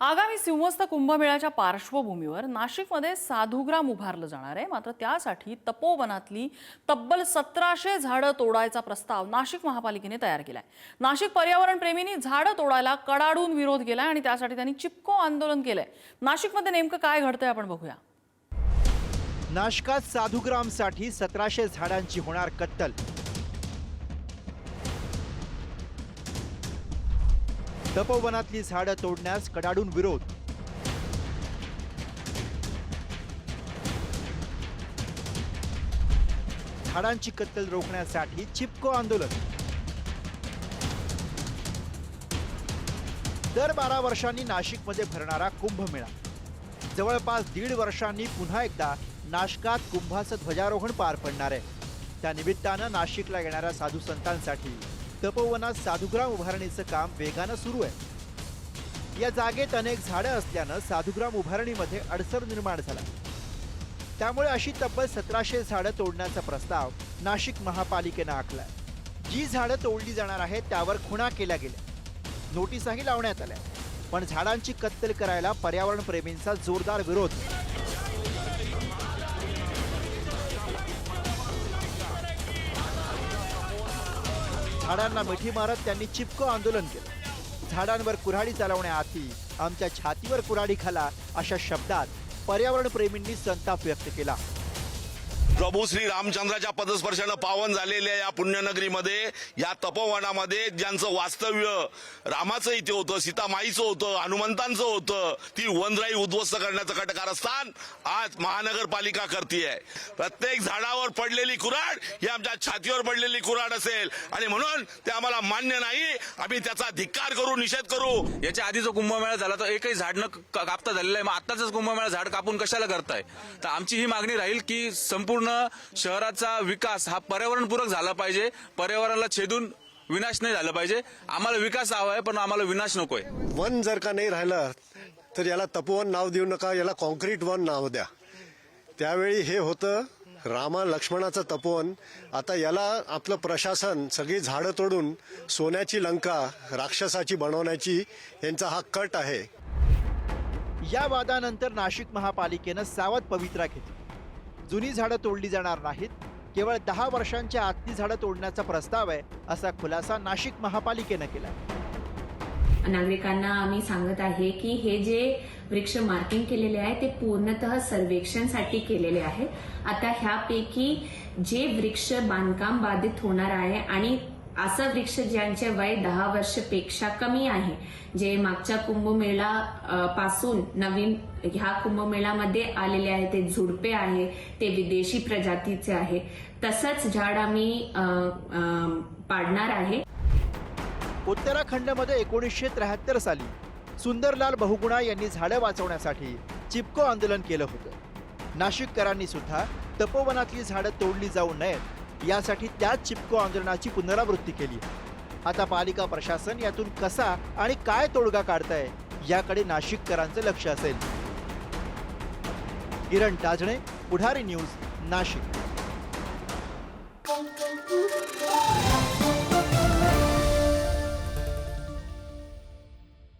आगामी सिंहस्थ कुंभमेळ्याच्या पार्श्वभूमीवर नाशिकमध्ये साधुग्राम उभारलं जाणार आहे. मात्र त्यासाठी तपोवनातली तब्बल सतराशे झाडं तोडायचा प्रस्ताव नाशिक महापालिकेने तयार केलाय. नाशिक पर्यावरण प्रेमींनी झाडं तोडायला कडाडून विरोध केलाय आणि त्यासाठी त्यांनी चिपको आंदोलन केलंय. नाशिकमध्ये नेमकं काय घडतंय आपण बघूया. नाशिकात साधुग्रामसाठी सतराशे झाडांची होणार कत्तल. तपोवनातली झाडं तोडण्यास कडाडून विरोध. झाडांची कत्तल रोखण्यासाठी चिपको आंदोलन. दर बारा वर्षांनी नाशिकमध्ये भरणारा कुंभमेळा. जवळपास दीड वर्षांनी पुन्हा एकदा नाशकात कुंभाचं ध्वजारोहण पार पडणार आहे. त्या निमित्तानं नाशिकला येणाऱ्या साधू संतांसाठी तपोवनात साधुग्राम उभारणीचं काम वेगानं सुरू आहे. या जागेत अनेक झाडं असल्यानं साधुग्राम उभारणीमध्ये अडसर निर्माण झाला. त्यामुळे अशी तब्बल सतराशे झाडं तोडण्याचा प्रस्ताव नाशिक महापालिकेनं आखलाय. जी झाडं तोडली जाणार आहेत त्यावर खुणा केल्या गेल्या. नोटीसही लावण्यात आल्या. पण झाडांची कत्तल करायला पर्यावरण प्रेमींचा जोरदार विरोध झाडांना मिठी मारत त्यांनी चिपको आंदोलन केलं. झाडांवर कुऱ्हाडी चालवण्याआधी आमच्या छातीवर कुऱ्हाडी खाला अशा शब्दात पर्यावरण प्रेमींनी संताप व्यक्त केला. प्रभू श्री रामचंद्राच्या पदस्पर्शानं पावन झालेल्या या पुण्यनगरीमध्ये या तपोवनामध्ये ज्यांचं वास्तव्य रामाचं इथे होतं सीतामाईचं होतं हनुमंतांचं होतं ती वनराई उद्ध्वस्त करण्याचं कटकारस्थान आज महानगरपालिका करते प्रत्येक झाडावर पडलेली कुऱ्हाड ही आमच्या छातीवर पडलेली कुऱ्हाड असेल. आणि म्हणून ते आम्हाला मान्य नाही. आम्ही त्याचा धिक्कार करू निषेध करू. याच्या आधी जो कुंभमेळा झाला तो एकही झाड न कापता झालेला आहे मग आताच कुंभमेळा झाड कापून कशाला करताय? तर आमची ही मागणी राहील की संपूर्ण शहराचा विकास हा पर्यावरणपूरक झाला पाहिजे. पर्यावरणाला छेदून विनाश नाही झाला पाहिजे. आम्हाला विकास हवा आहे पण आम्हाला विनाश नकोय. वन जर का नाही राहिलं तर याला तपोवन नाव देऊ नका याला कॉन्क्रीट वन नाव द्या. त्यावेळी हे होतं रामा लक्ष्मणाचं तपोवन. आता याला आपलं प्रशासन सगळी झाडं तोडून सोन्याची लंका राक्षसाची बनवण्याची यांचा हा कट आहे. या वादानंतर नाशिक महापालिकेनं सावध पवित्रा घेतली. जुनी झाडं तोडली जाणार नाहीत. केवळ दहा वर्षांच्या आतली झाडं तोडण्याचा प्रस्ताव आहे असा खुलासा नाशिक महापालिकेनं केला नागरिकांना आम्ही सांगत आहे की हे जे वृक्ष मार्किंग केलेले आहे ते पूर्णतः सर्वेक्षणसाठी केलेले आहे आता ह्यापैकी जे वृक्ष बांधकाम बाधित होणार आहे आणि असं वृक्ष ज्यांचे वय दहा वर्षपेक्षा कमी आहे जे मागच्या कुंभमेळा पासून नवीन ह्या कुंभमेळामध्ये आलेले आहे ते झुडपे आहे ते विदेशी प्रजातीचे आहे. तसंच झाड आम्ही पाडणार आहे. उत्तराखंडमध्ये एकोणीसशे त्र्याहत्तर साली सुंदरलाल बहुगुणा यांनी झाडं वाचवण्यासाठी चिपको आंदोलन केलं होतं. नाशिककरांनी सुद्धा तपोवनातली झाडं तोडली जाऊ नयेत यासाठी त्याच चिपको आंदोलनाची पुनरावृत्ती केली. आता पालिका प्रशासन यातून कसा आणि काय तोडगा काढताय याकडे नाशिककरांचं लक्ष असेल. किरण टाजणे पुढारी न्यूज नाशिक.